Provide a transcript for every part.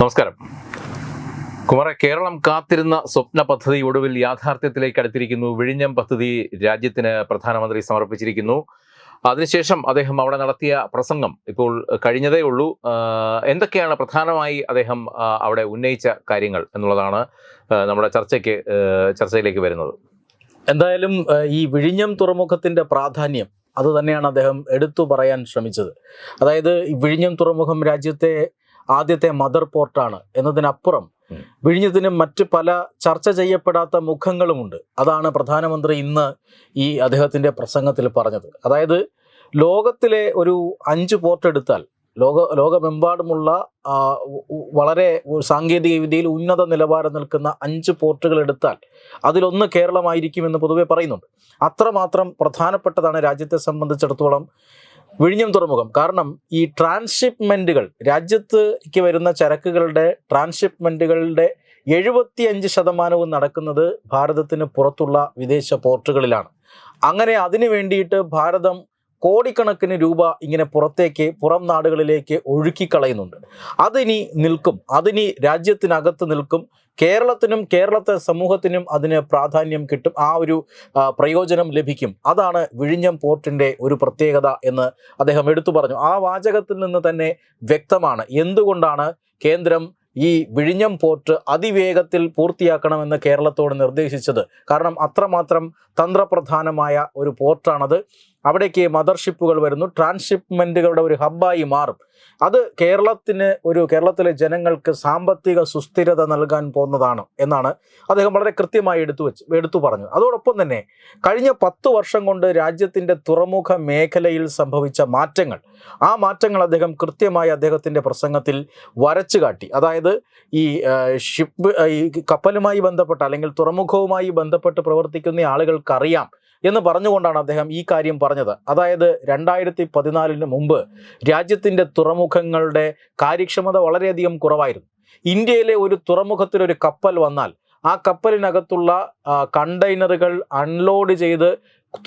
നമസ്കാരം. കുമാറെ കേരളം കാത്തിരുന്ന സ്വപ്ന പദ്ധതി ഒടുവിൽ യാഥാർത്ഥ്യത്തിലേക്ക് അടുത്തിരിക്കുന്നു. വിഴിഞ്ഞം പദ്ധതി രാജ്യത്തിന് പ്രധാനമന്ത്രി സമർപ്പിച്ചിരിക്കുന്നു. അതിനുശേഷം അദ്ദേഹം അവിടെ നടത്തിയ പ്രസംഗം ഇപ്പോൾ കഴിഞ്ഞതേ ഉള്ളൂ. എന്തൊക്കെയാണ് പ്രധാനമായി അദ്ദേഹം അവിടെ ഉന്നയിച്ച കാര്യങ്ങൾ എന്നുള്ളതാണ് നമ്മുടെ ചർച്ചയ്ക്ക് ചർച്ചയിലേക്ക് വരുന്നത്. എന്തായാലും ഈ വിഴിഞ്ഞം തുറമുഖത്തിന്റെ പ്രാധാന്യം അതുതന്നെയാണ് അദ്ദേഹം എടുത്തു പറയാൻ ശ്രമിച്ചത്. അതായത് വിഴിഞ്ഞം തുറമുഖം രാജ്യത്തെ ആദ്യത്തെ മദർ പോർട്ടാണ് എന്നതിനപ്പുറം വിഴിഞ്ഞതിനും വിഴിഞ്ഞത്തിന് മറ്റ് പല ചർച്ച ചെയ്യപ്പെടാത്ത മുഖങ്ങളുമുണ്ട്. അതാണ് പ്രധാനമന്ത്രി ഇന്ന് ഈ അദ്ദേഹത്തിന്റെ പ്രസംഗത്തിൽ പറഞ്ഞത്. അതായത് ലോകത്തിലെ ഒരു അഞ്ച് പോർട്ട് എടുത്താൽ ലോക ലോകമെമ്പാടുമുള്ള വളരെ സാങ്കേതിക വിദ്യയിൽ ഉന്നത നിലവാരം നിൽക്കുന്ന അഞ്ച് പോർട്ടുകൾ എടുത്താൽ അതിലൊന്ന് കേരളമായിരിക്കുമെന്ന് പൊതുവെ പറയുന്നുണ്ട്. അത്രമാത്രം പ്രധാനപ്പെട്ടതാണ് രാജ്യത്തെ സംബന്ധിച്ചിടത്തോളം വിഴിഞ്ഞം തുറമുഖം. കാരണം ഈ ട്രാൻസ്ഷിപ്മെന്റുകൾ രാജ്യത്തേക്ക് വരുന്ന ചരക്കുകളുടെ ട്രാൻസ്ഷിപ്മെന്റുകളുടെ എഴുപത്തിയഞ്ച് ശതമാനവും നടക്കുന്നത് ഭാരതത്തിന് പുറത്തുള്ള വിദേശ പോർട്ടുകളിലാണ്. അങ്ങനെ അതിനു വേണ്ടിയിട്ട് ഭാരതം കോടിക്കണക്കിന് രൂപ ഇങ്ങനെ പുറത്തേക്ക് പുറം നാടുകളിലേക്ക് ഒഴുക്കിക്കളയുന്നുണ്ട്. അതിനി നിൽക്കും. അതിനി രാജ്യത്തിനകത്ത് നിൽക്കും. കേരളത്തിനും കേരളത്തെ സമൂഹത്തിനും അതിന് പ്രാധാന്യം കിട്ടും. ആ ഒരു പ്രയോജനം ലഭിക്കും. അതാണ് വിഴിഞ്ഞം പോർട്ടിന്റെ ഒരു പ്രത്യേകത എന്ന് അദ്ദേഹം എടുത്തു പറഞ്ഞു. ആ വാചകത്തിൽ നിന്ന് തന്നെ വ്യക്തമാണ്. എന്തുകൊണ്ടാണ് കേന്ദ്രം ഈ വിഴിഞ്ഞം പോർട്ട് അതിവേഗത്തിൽ പൂർത്തിയാക്കണമെന്ന് കേരളത്തോട് നിർദ്ദേശിച്ചത്? കാരണം അത്രമാത്രം തന്ത്രപ്രധാനമായ ഒരു പോർട്ടാണത്. അവിടേക്ക് മദർഷിപ്പുകൾ വരുന്നു. ട്രാൻസ്ഷിപ്മെന്റുകളുടെ ഒരു ഹബ്ബായി മാറും. അത് കേരളത്തിന് ഒരു കേരളത്തിലെ ജനങ്ങൾക്ക് സാമ്പത്തിക സുസ്ഥിരത നൽകാൻ പോകുന്നതാണ് എന്നാണ് അദ്ദേഹം വളരെ കൃത്യമായി എടുത്തു വെച്ച് എടുത്തു പറഞ്ഞു. അതോടൊപ്പം തന്നെ കഴിഞ്ഞ പത്ത് വർഷം കൊണ്ട് രാജ്യത്തിന്റെ തുറമുഖ മേഖലയിൽ സംഭവിച്ച മാറ്റങ്ങൾ ആ മാറ്റങ്ങൾ അദ്ദേഹം കൃത്യമായി അദ്ദേഹത്തിന്റെ പ്രസംഗത്തിൽ വരച്ചു കാട്ടി. അതായത് ഈ ഷിപ്പ് ഈ കപ്പലുമായി ബന്ധപ്പെട്ട അല്ലെങ്കിൽ തുറമുഖവുമായി ബന്ധപ്പെട്ട് പ്രവർത്തിക്കുന്ന ആളുകൾക്കറിയാം എന്ന് പറഞ്ഞുകൊണ്ടാണ് അദ്ദേഹം ഈ കാര്യം പറഞ്ഞത്. അതായത് രണ്ടായിരത്തി പതിനാലിന് മുമ്പ് രാജ്യത്തിന്റെ തുറമുഖങ്ങളുടെ കാര്യക്ഷമത വളരെയധികം കുറവായിരുന്നു. ഇന്ത്യയിലെ ഒരു തുറമുഖത്തിൽ ഒരു കപ്പൽ വന്നാൽ ആ കപ്പലിനകത്തുള്ള കണ്ടെയ്നറുകൾ അൺലോഡ് ചെയ്ത്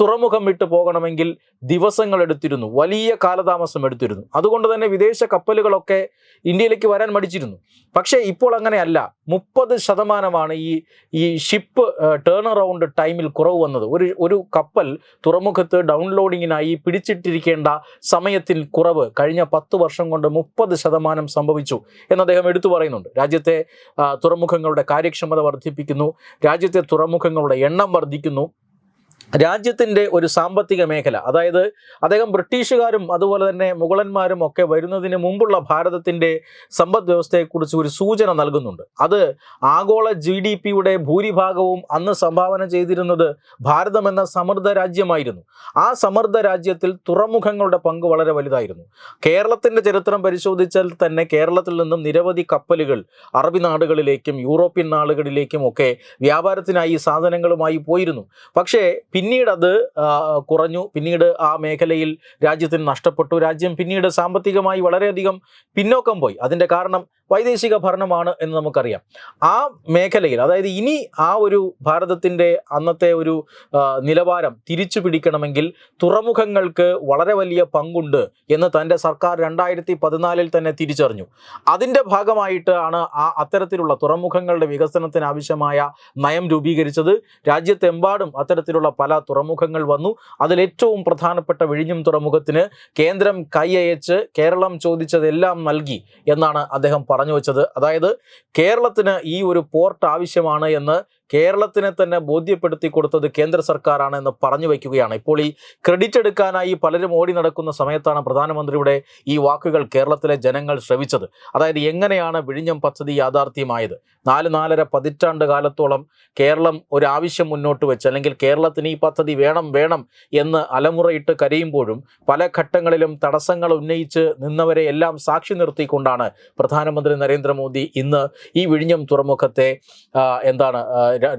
തുറമുഖം വിട്ടു പോകണമെങ്കിൽ ദിവസങ്ങൾ എടുത്തിരുന്നു. വലിയ കാലതാമസം എടുത്തിരുന്നു. അതുകൊണ്ട് തന്നെ വിദേശ കപ്പലുകളൊക്കെ ഇന്ത്യയിലേക്ക് വരാൻ മടിച്ചിരുന്നു. പക്ഷേ ഇപ്പോൾ അങ്ങനെയല്ല. മുപ്പത് ശതമാനമാണ് ഈ ഈ ഷിപ്പ് ടേൺ അറൗണ്ട് ടൈമിൽ കുറവ് വന്നത്. ഒരു ഒരു കപ്പൽ തുറമുഖത്ത് ഡൗൺലോഡിങ്ങിനായി പിടിച്ചിട്ടിരിക്കേണ്ട സമയത്തിൽ കുറവ് കഴിഞ്ഞ പത്ത് വർഷം കൊണ്ട് മുപ്പത് ശതമാനം സംഭവിച്ചു എന്ന് അദ്ദേഹം എടുത്തു പറയുന്നുണ്ട്. രാജ്യത്തെ തുറമുഖങ്ങളുടെ കാര്യക്ഷമത വർദ്ധിപ്പിക്കുന്നു. രാജ്യത്തെ തുറമുഖങ്ങളുടെ എണ്ണം വർദ്ധിക്കുന്നു. രാജ്യത്തിന്റെ ഒരു സാമ്പത്തിക മേഖല. അതായത് അദ്ദേഹം ബ്രിട്ടീഷുകാരും അതുപോലെ തന്നെ മുഗളന്മാരും ഒക്കെ വരുന്നതിന് മുമ്പുള്ള ഭാരതത്തിന്റെ സമ്പദ് വ്യവസ്ഥയെക്കുറിച്ച് ഒരു സൂചന നൽകുന്നുണ്ട്. അത് ആഗോള ജി ഡി പിയുടെ ഭൂരിഭാഗവും അന്ന് സംഭാവന ചെയ്തിരുന്നത് ഭാരതം എന്ന സമൃദ്ധ രാജ്യമായിരുന്നു. ആ സമൃദ്ധ രാജ്യത്തിൽ തുറമുഖങ്ങളുടെ പങ്ക് വളരെ വലുതായിരുന്നു. കേരളത്തിന്റെ ചരിത്രം പരിശോധിച്ചാൽ തന്നെ കേരളത്തിൽ നിന്നും നിരവധി കപ്പലുകൾ അറബി നാടുകളിലേക്കും യൂറോപ്യൻ നാടുകളിലേക്കും ഒക്കെ വ്യാപാരത്തിനായി സാധനങ്ങളുമായി പോയിരുന്നു. പക്ഷേ പിന്നീട് അത് കുറഞ്ഞു. പിന്നീട് ആ മേഖലയിൽ രാജ്യത്തിന് നഷ്ടപ്പെട്ടു. രാജ്യം പിന്നീട് സാമ്പത്തികമായി വളരെയധികം പിന്നോക്കം പോയി. അതിന്റെ കാരണം വൈദേശിക ഭരണമാണ് എന്ന് നമുക്കറിയാം. ആ മേഖലയിൽ അതായത് ഇനി ആ ഒരു ഭാരതത്തിന്റെ അന്നത്തെ ഒരു നിലവാരം തിരിച്ചു പിടിക്കണമെങ്കിൽ തുറമുഖങ്ങൾക്ക് വളരെ വലിയ പങ്കുണ്ട് എന്ന് തന്റെ സർക്കാർ രണ്ടായിരത്തി പതിനാലിൽ തന്നെ തിരിച്ചറിഞ്ഞു. അതിന്റെ ഭാഗമായിട്ട് ആണ് ആ അത്തരത്തിലുള്ള തുറമുഖങ്ങളുടെ വികസനത്തിന് ആവശ്യമായ നയം രൂപീകരിച്ചത്. രാജ്യത്തെമ്പാടും അത്തരത്തിലുള്ള പല തുറമുഖങ്ങൾ വന്നു. അതിലേറ്റവും പ്രധാനപ്പെട്ട വിഴിഞ്ഞം തുറമുഖത്തിന് കേന്ദ്രം കൈയയച്ച് കേരളം ചോദിച്ചതെല്ലാം നൽകി എന്നാണ് അദ്ദേഹം പറഞ്ഞു വെച്ചത്. അതായത് കേരളത്തിന് ഈ ഒരു പോർട്ട് ആവശ്യമാണ് എന്ന് കേരളത്തിനെ തന്നെ ബോധ്യപ്പെടുത്തി കൊടുത്തത് കേന്ദ്ര സർക്കാരാണ് എന്ന് പറഞ്ഞു വയ്ക്കുകയാണ്. ഇപ്പോൾ ഈ ക്രെഡിറ്റ് എടുക്കാനായി പലരും ഓടി നടക്കുന്ന സമയത്താണ് പ്രധാനമന്ത്രിയുടെ ഈ വാക്കുകൾ കേരളത്തിലെ ജനങ്ങൾ ശ്രവിച്ചത്. അതായത് എങ്ങനെയാണ് വിഴിഞ്ഞം പദ്ധതി യാഥാർത്ഥ്യമായത്? നാല് നാലര പതിറ്റാണ്ട് കാലത്തോളം കേരളം ഒരു ആവശ്യം മുന്നോട്ട് വെച്ച് അല്ലെങ്കിൽ കേരളത്തിന് ഈ പദ്ധതി വേണം വേണം എന്ന് അലമുറയിട്ട് കരയുമ്പോഴും പല ഘട്ടങ്ങളിലും തടസ്സങ്ങൾ ഉന്നയിച്ച് നിന്നവരെ എല്ലാം സാക്ഷി നിർത്തിക്കൊണ്ടാണ് പ്രധാനമന്ത്രി നരേന്ദ്രമോദി ഇന്ന് ഈ വിഴിഞ്ഞം തുറമുഖത്തെ എന്താണ്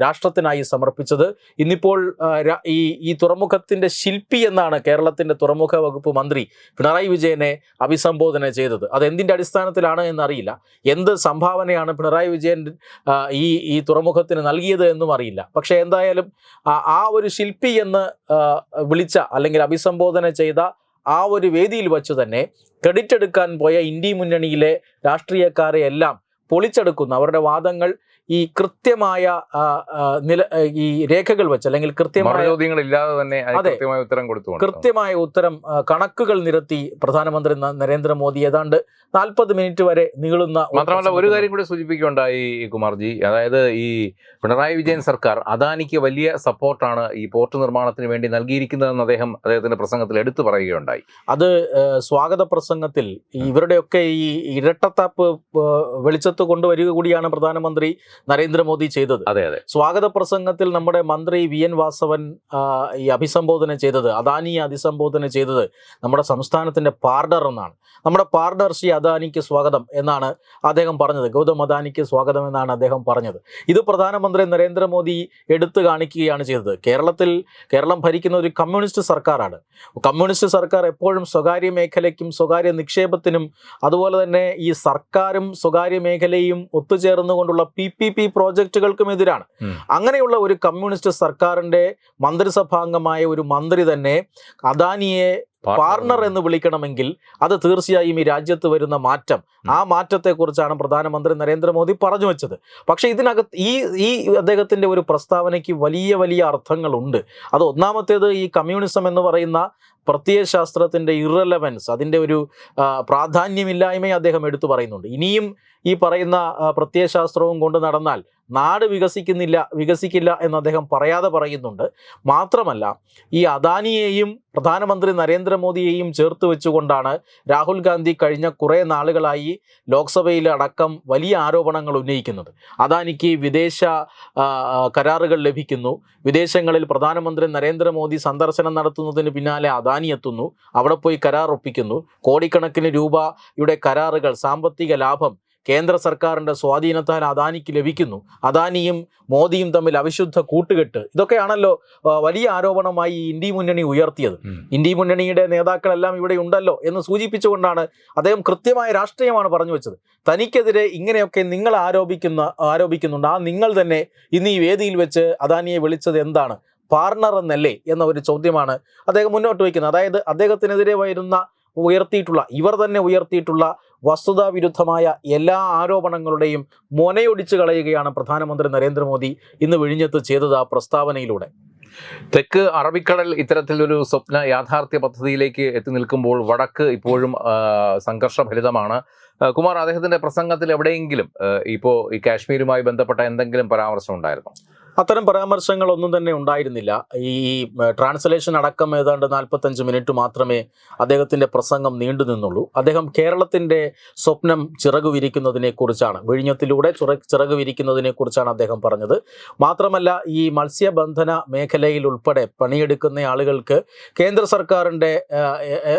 രാഷ്ട്രത്തിനായി സമർപ്പിച്ചത്. ഇന്നിപ്പോൾ ഈ ഈ തുറമുഖത്തിന്റെ ശില്പി എന്നാണ് കേരളത്തിന്റെ തുറമുഖ വകുപ്പ് മന്ത്രി പിണറായി വിജയനെ അഭിസംബോധന ചെയ്തത്. അത് എന്തിന്റെ അടിസ്ഥാനത്തിലാണ് എന്നറിയില്ല. എന്ത് സംഭാവനയാണ് പിണറായി വിജയൻ ഈ ഈ തുറമുഖത്തിന് നൽകിയത് എന്നും അറിയില്ല. പക്ഷേ എന്തായാലും ആ ഒരു ശില്പി എന്ന് വിളിച്ച അല്ലെങ്കിൽ അഭിസംബോധന ചെയ്ത ആ ഒരു വേദിയിൽ വച്ച് തന്നെ ക്രെഡിറ്റ് എടുക്കാൻ പോയ ഇന്ത്യ മുന്നണിയിലെ രാഷ്ട്രീയക്കാരെ എല്ലാം പൊളിച്ചെടുക്കുന്ന അവരുടെ വാദങ്ങൾ ഈ കൃത്യമായ നില ഈ രേഖകൾ വെച്ച് അല്ലെങ്കിൽ കൃത്യമായ ചോദ്യങ്ങൾ ഇല്ലാതെ തന്നെ. കൃത്യമായ ഉത്തരം കൊടുത്തു കൃത്യമായ ഉത്തരം കണക്കുകൾ നിരത്തി പ്രധാനമന്ത്രി നരേന്ദ്രമോദി ഏതാണ്ട് നാൽപ്പത് മിനിറ്റ് വരെ നീളുന്ന മാത്രമല്ല ഒരു കാര്യം കൂടി സൂചിപ്പിക്കുകയുണ്ടായി കുമാർജി. അതായത് ഈ പിണറായി വിജയൻ സർക്കാർ അദാനിക്ക് വലിയ സപ്പോർട്ടാണ് ഈ പോർട്ട് നിർമ്മാണത്തിന് വേണ്ടി നൽകിയിരിക്കുന്നതെന്ന് അദ്ദേഹം അദ്ദേഹത്തിന്റെ പ്രസംഗത്തിൽ എടുത്തു പറയുകയുണ്ടായി. അത് സ്വാഗത പ്രസംഗത്തിൽ ഇവരുടെയൊക്കെ ഈ ഇരട്ടത്താപ്പ് വെളിച്ചത്ത് കൊണ്ടുവരിക കൂടിയാണ് പ്രധാനമന്ത്രി നരേന്ദ്രമോദി ചെയ്തത്. അതെ അതെ. സ്വാഗത പ്രസംഗത്തിൽ നമ്മുടെ മന്ത്രി വി എൻ വാസവൻ ഈ അഭിസംബോധന ചെയ്തത് അദാനിയെ അഭിസംബോധന ചെയ്തത് നമ്മുടെ സംസ്ഥാനത്തിന്റെ പാർഡർ എന്നാണ്. നമ്മുടെ പാർഡർ ശ്രീ അദാനിക്ക് സ്വാഗതം എന്നാണ് അദ്ദേഹം പറഞ്ഞത്. ഗൗതം അദാനിക്ക് സ്വാഗതം എന്നാണ് അദ്ദേഹം പറഞ്ഞത്. ഇത് പ്രധാനമന്ത്രി നരേന്ദ്രമോദി എടുത്തു കാണിക്കുകയാണ് ചെയ്തത്. കേരളത്തിൽ കേരളം ഭരിക്കുന്ന ഒരു കമ്മ്യൂണിസ്റ്റ് സർക്കാരാണ്. കമ്മ്യൂണിസ്റ്റ് സർക്കാർ എപ്പോഴും സ്വകാര്യ മേഖലയ്ക്കും സ്വകാര്യ നിക്ഷേപത്തിനും അതുപോലെ തന്നെ ഈ സർക്കാരും സ്വകാര്യ മേഖലയും ഒത്തുചേർന്നുകൊണ്ടുള്ള പി പി പി പ്രോജക്റ്റുകൾക്കും എതിരാണ്. അങ്ങനെയുള്ള ഒരു കമ്മ്യൂണിസ്റ്റ് സർക്കാരിന്റെ മന്ത്രിസഭാംഗമായ ഒരു മന്ത്രി തന്നെ അദാനിയെ പാർട്ണർ എന്ന് വിളിക്കണമെങ്കിൽ അത് തീർച്ചയായും ഈ രാജ്യത്ത് വരുന്ന മാറ്റം. ആ മാറ്റത്തെക്കുറിച്ചാണ് പ്രധാനമന്ത്രി നരേന്ദ്രമോദി പറഞ്ഞു വെച്ചത്. പക്ഷെ ഇതിനകത്ത് ഈ ഈ അദ്ദേഹത്തിന്റെ ഒരു പ്രസ്താവനയ്ക്ക് വലിയ വലിയ അർത്ഥങ്ങളുണ്ട്. അത് ഒന്നാമത്തേത് ഈ കമ്മ്യൂണിസം എന്ന് പറയുന്ന പ്രത്യയശാസ്ത്രത്തിന്റെ ഇറലവൻസ് അതിന്റെ ഒരു പ്രാധാന്യമില്ലായ്മയും അദ്ദേഹം എടുത്തു പറയുന്നുണ്ട്. ഇനിയും ഈ പറയുന്ന പ്രത്യയശാസ്ത്രവും കൊണ്ട് നടന്നാൽ നാട് വികസിക്കുന്നില്ല വികസിക്കില്ല എന്ന് അദ്ദേഹം പറയാതെ പറയുന്നുണ്ട്. മാത്രമല്ല ഈ അദാനിയെയും പ്രധാനമന്ത്രി നരേന്ദ്രമോദിയെയും ചേർത്ത് വെച്ചുകൊണ്ടാണ് രാഹുൽ ഗാന്ധി കഴിഞ്ഞ കുറേ നാളുകളായി ലോക്സഭയിൽ അടക്കം വലിയ ആരോപണങ്ങൾ ഉന്നയിക്കുന്നത്. അദാനിക്ക് വിദേശ കരാറുകൾ ലഭിക്കുന്നു. വിദേശങ്ങളിൽ പ്രധാനമന്ത്രി നരേന്ദ്രമോദി സന്ദർശനം നടത്തുന്നതിന് പിന്നാലെ അദാനി എത്തുന്നു അവിടെ പോയി കരാർ ഒപ്പിക്കുന്നു കോടിക്കണക്കിന് രൂപയുടെ കരാറുകൾ സാമ്പത്തിക ലാഭം കേന്ദ്ര സർക്കാരിന്റെ സ്വാധീനത്താൽ അദാനിക്ക് ലഭിക്കുന്നു. അദാനിയും മോദിയും തമ്മിൽ അവിശുദ്ധ കൂട്ടുകെട്ട്. ഇതൊക്കെയാണല്ലോ വലിയ ആരോപണമായി ഇന്ത്യ മുന്നണി ഉയർത്തിയത്. ഇന്ത്യ മുന്നണിയുടെ നേതാക്കളെല്ലാം ഇവിടെ ഉണ്ടല്ലോ എന്ന് സൂചിപ്പിച്ചുകൊണ്ടാണ് അദ്ദേഹം കൃത്യമായ രാഷ്ട്രീയമാണ് പറഞ്ഞു വെച്ചത്. തനിക്കെതിരെ ഇങ്ങനെയൊക്കെ നിങ്ങൾ ആരോപിക്കുന്ന ആരോപിക്കുന്നുണ്ട്. ആ നിങ്ങൾ തന്നെ ഇന്ന് ഈ വേദിയിൽ വെച്ച് അദാനിയെ വിളിച്ചത് എന്താണ്? പാർട്ണർ എന്നല്ലേ എന്ന ഒരു ചോദ്യമാണ് അദ്ദേഹം മുന്നോട്ട് വയ്ക്കുന്നത്. അതായത് അദ്ദേഹത്തിനെതിരെ വരുന്ന ഉയർത്തിയിട്ടുള്ള ഇവർ തന്നെ ഉയർത്തിയിട്ടുള്ള വസ്തുതാവിരുദ്ധമായ എല്ലാ ആരോപണങ്ങളുടെയും മൊനയൊടിച്ചു കളയുകയാണ് പ്രധാനമന്ത്രി നരേന്ദ്രമോദി ഇന്ന് വിഴിഞ്ഞത്ത് ചെയ്തത് ആ പ്രസ്താവനയിലൂടെ. തെക്ക് അറബിക്കടൽ ഇത്തരത്തിലൊരു സ്വപ്ന യാഥാർത്ഥ്യ പദ്ധതിയിലേക്ക് എത്തി നിൽക്കുമ്പോൾ വടക്ക് ഇപ്പോഴും സംഘർഷഭരിതമാണ്. കുമാർ അദ്ദേഹത്തിന്റെ പ്രസംഗത്തിൽ എവിടെയെങ്കിലും ഇപ്പോൾ ഇപ്പോ ഈ കാശ്മീരുമായി ബന്ധപ്പെട്ട എന്തെങ്കിലും പരാമർശം ഉണ്ടായിരുന്നു? അത്തരം പരാമർശങ്ങളൊന്നും തന്നെ ഉണ്ടായിരുന്നില്ല. ഈ ട്രാൻസ്ലേഷൻ അടക്കം ഏതാണ്ട് നാൽപ്പത്തഞ്ച് മിനിറ്റ് മാത്രമേ അദ്ദേഹത്തിന്റെ പ്രസംഗം നീണ്ടു നിന്നുള്ളൂ. അദ്ദേഹം കേരളത്തിന്റെ സ്വപ്നം ചിറകു വിരിക്കുന്നതിനെക്കുറിച്ചാണ് വിഴിഞ്ഞത്തിലൂടെ ചിറ ചിറകു വിരിക്കുന്നതിനെ കുറിച്ചാണ് അദ്ദേഹം പറഞ്ഞത്. മാത്രമല്ല ഈ മത്സ്യബന്ധന മേഖലയിൽ ഉൾപ്പെടെ പണിയെടുക്കുന്ന ആളുകൾക്ക് കേന്ദ്ര ഏ,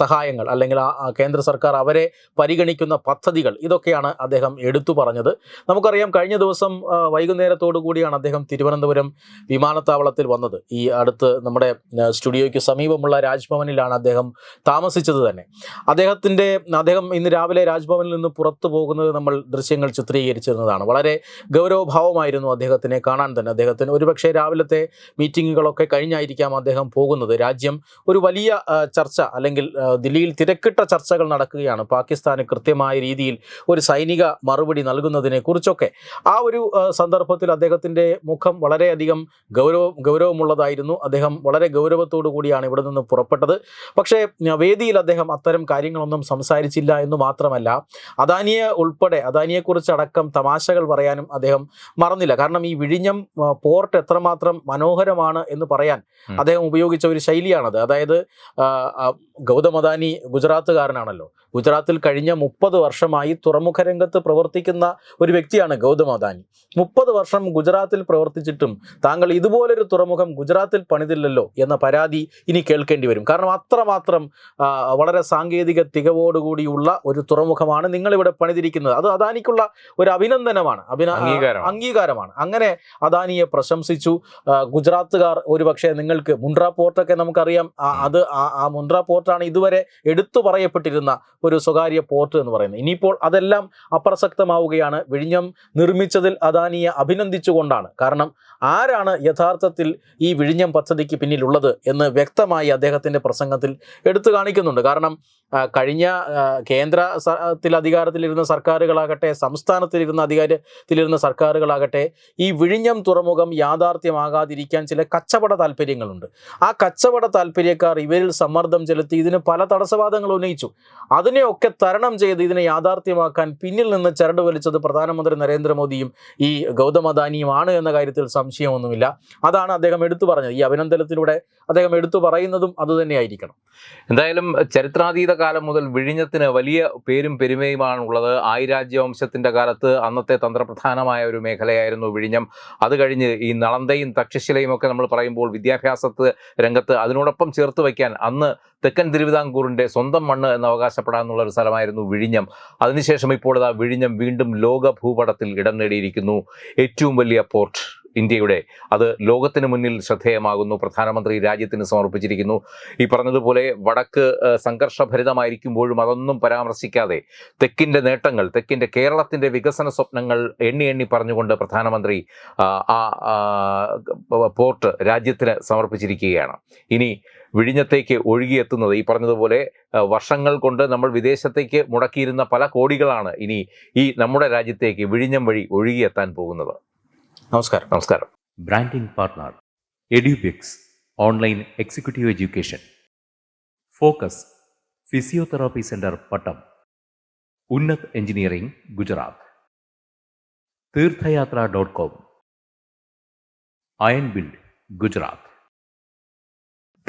സഹായങ്ങൾ അല്ലെങ്കിൽ കേന്ദ്ര സർക്കാർ അവരെ പരിഗണിക്കുന്ന പദ്ധതികൾ ഇതൊക്കെയാണ് അദ്ദേഹം എടുത്തു പറഞ്ഞത്. നമുക്കറിയാം കഴിഞ്ഞ ദിവസം വൈകുന്നേരത്തോടു കൂടിയാണ് അദ്ദേഹം തിരുവനന്തപുരം വിമാനത്താവളത്തിൽ വന്നത്. ഈ അടുത്ത് നമ്മുടെ സ്റ്റുഡിയോയ്ക്ക് സമീപമുള്ള രാജ്ഭവനിലാണ് അദ്ദേഹം താമസിച്ചത് തന്നെ. അദ്ദേഹത്തിന്റെ അദ്ദേഹം ഇന്ന് രാവിലെ രാജ്ഭവനിൽ നിന്ന് പുറത്തു പോകുന്നത് നമ്മൾ ദൃശ്യങ്ങൾ ചിത്രീകരിച്ചിരുന്നതാണ്. വളരെ ഗൗരവഭാവമായിരുന്നു അദ്ദേഹത്തിനെ കാണാൻ തന്നെ. അദ്ദേഹത്തിന് ഒരുപക്ഷെ രാവിലത്തെ മീറ്റിങ്ങുകളൊക്കെ കഴിഞ്ഞായിരിക്കാം അദ്ദേഹം പോകുന്നത്. രാജ്യം ഒരു വലിയ ചർച്ച അല്ലെങ്കിൽ ദില്ലിയിൽ തിരക്കിട്ട ചർച്ചകൾ നടക്കുകയാണ്. പാകിസ്ഥാന് കൃത്യമായ രീതിയിൽ ഒരു സൈനിക മറുപടി നൽകുന്നതിനെ കുറിച്ചൊക്കെ ആ ഒരു സന്ദർഭത്തിൽ അദ്ദേഹത്തിന്റെ മുഖം വളരെയധികം ഗൗരവ ഗൗരവമുള്ളതായിരുന്നു. അദ്ദേഹം വളരെ ഗൗരവത്തോടു കൂടിയാണ് ഇവിടെ നിന്ന് പുറപ്പെട്ടത്. പക്ഷേ വേദിയിൽ അദ്ദേഹം അത്തരം കാര്യങ്ങളൊന്നും സംസാരിച്ചില്ല എന്ന് മാത്രമല്ല അദാനിയെ ഉൾപ്പെടെ അദാനിയെക്കുറിച്ചടക്കം തമാശകൾ പറയാനും അദ്ദേഹം മറന്നില്ല. കാരണം ഈ വിഴിഞ്ഞം പോർട്ട് എത്രമാത്രം മനോഹരമാണ് എന്ന് പറയാൻ അദ്ദേഹം ഉപയോഗിച്ച ഒരു ശൈലിയാണത്. അതായത് ഗൗതം അദാനി ഗുജറാത്തുകാരനാണല്ലോ. ഗുജറാത്തിൽ കഴിഞ്ഞ മുപ്പത് വർഷമായി തുറമുഖ രംഗത്ത് പ്രവർത്തിക്കുന്ന ഒരു വ്യക്തിയാണ് ഗൗതം അദാനി. മുപ്പത് വർഷം ഗുജറാത്തിൽ പ്രവർത്തിച്ചിട്ടും താങ്കൾ ഇതുപോലൊരു തുറമുഖം ഗുജറാത്തിൽ പണിതില്ലല്ലോ എന്ന പരാതി ഇനി കേൾക്കേണ്ടി വരും. കാരണം അത്രമാത്രം വളരെ സാങ്കേതിക തികവോടുകൂടിയുള്ള ഒരു തുറമുഖമാണ് നിങ്ങളിവിടെ പണിതിരിക്കുന്നത്. അത് അദാനിക്കുള്ള ഒരു അഭിനന്ദനമാണ്. അഭിന അംഗീകാരമാണ്. അങ്ങനെ അദാനിയെ പ്രശംസിച്ചു. ഗുജറാത്തുകാർ ഒരുപക്ഷെ നിങ്ങൾക്ക് മുണ്ട്ര പോർട്ടൊക്കെ നമുക്കറിയാം. അത് ആ ആ മുണ്ട്ര പോർട്ടാണ് ഇതുവരെ എടുത്തു പറയപ്പെട്ടിരുന്ന ഒരു സ്വകാര്യ പോർട്ട് എന്ന് പറയുന്നത്. ഇനിയിപ്പോൾ അതെല്ലാം അപ്രസക്തമാവുകയാണ്. വിഴിഞ്ഞം നിർമ്മിച്ചതിൽ അദാനിയെ അഭിനന്ദിച്ചുകൊണ്ടാണ്. കാരണം ആരാണ് യഥാർത്ഥത്തിൽ ഈ വിഴിഞ്ഞം പദ്ധതിക്ക് പിന്നിലുള്ളത് എന്ന് വ്യക്തമായി അദ്ദേഹത്തിന്റെ പ്രസംഗത്തിൽ എടുത്തു കാണിക്കുന്നുണ്ട്. കാരണം കഴിഞ്ഞ ആ, കേന്ദ്ര സ- ത്തിൽ അധികാരത്തിലിരുന്ന സർക്കാരുകളാകട്ടെ സംസ്ഥാനത്തിലിരുന്ന അധികാരത്തിലിരുന്ന സർക്കാരുകളാകട്ടെ ഈ വിഴിഞ്ഞം തുറമുഖം യാഥാർത്ഥ്യമാകാതിരിക്കാൻ ചില കച്ചവട താല്പര്യങ്ങളുണ്ട് ആ കച്ചവട താല്പര്യക്കാർ ഇവരിൽ സമ്മർദ്ദം ചെലുത്തി ഇതിന് പല തടസ്സവാദങ്ങൾ ഉന്നയിച്ചു. അതിനെയൊക്കെ തരണം ചെയ്ത് ഇതിനെ യാഥാർത്ഥ്യമാക്കാൻ പിന്നിൽ നിന്ന് ചരട് വലിച്ചത് പ്രധാനമന്ത്രി നരേന്ദ്രമോദിയും ഈ ഗൗതം അദാനിയുമാണ് എന്ന കാര്യത്തിൽ സംശയമൊന്നുമില്ല. അതാണ് അദ്ദേഹം എടുത്തു പറഞ്ഞത്. ഈ അഭിനന്ദനത്തിലൂടെ അദ്ദേഹം എടുത്തു പറയുന്നതും അതുതന്നെയായിരിക്കണം എന്തായാലും ചരിത്രാതീത കാലം മുതൽ വിഴിഞ്ഞത്തിന് വലിയ പേരും പെരുമയുമാണുള്ളത്. ആയിരാജ്യവംശത്തിന്റെ കാലത്ത് അന്നത്തെ തന്ത്രപ്രധാനമായ ഒരു മേഖലയായിരുന്നു വിഴിഞ്ഞം. അത് കഴിഞ്ഞ് ഈ നളന്തയും തക്ഷശിലയും ഒക്കെ നമ്മൾ പറയുമ്പോൾ വിദ്യാഭ്യാസത്ത് രംഗത്ത് അതിനോടൊപ്പം ചേർത്ത് വയ്ക്കാൻ അന്ന് തെക്കൻ തിരുവിതാംകൂറിന്റെ സ്വന്തം മണ്ണ് എന്ന് അവകാശപ്പെടാനുള്ള ഒരു സ്ഥലമായിരുന്നു വിഴിഞ്ഞം. അതിനുശേഷം ഇപ്പോൾ ആ വിഴിഞ്ഞം വീണ്ടും ലോക ഭൂപടത്തിൽ ഇടം നേടിയിരിക്കുന്നു. ഏറ്റവും വലിയ പോർട്ട് ഇന്ത്യയുടെ. അത് ലോകത്തിന് മുന്നിൽ ശ്രദ്ധേയമാകുന്നു. പ്രധാനമന്ത്രി രാജ്യത്തിന് സമർപ്പിച്ചിരിക്കുന്നു. ഈ പറഞ്ഞതുപോലെ വടക്ക് സംഘർഷഭരിതമായിരിക്കുമ്പോഴും അതൊന്നും പരാമർശിക്കാതെ തെക്കിന്റെ നേട്ടങ്ങൾ തെക്കിന്റെ കേരളത്തിന്റെ വികസന സ്വപ്നങ്ങൾ എണ്ണി എണ്ണി പറഞ്ഞുകൊണ്ട് പ്രധാനമന്ത്രി ആ, പോർട്ട് രാജ്യത്തിന് സമർപ്പിച്ചിരിക്കുകയാണ്. ഇനി വിഴിഞ്ഞത്തേക്ക് ഒഴുകിയെത്തുന്നത്. ഈ പറഞ്ഞതുപോലെ വർഷങ്ങൾ കൊണ്ട് നമ്മൾ വിദേശത്തേക്ക് മുടക്കിയിരുന്ന പല കോടികളാണ് ഇനി ഈ നമ്മുടെ രാജ്യത്തേക്ക് വിഴിഞ്ഞം വഴി ഒഴുകിയെത്താൻ പോകുന്നത്. നമസ്കാരം. നമസ്കാരം. Branding partner Edubix online executive education focus physiotherapy centre Pattom Unnath engineering Gujarat Theerthayathra dot com iron build Gujarat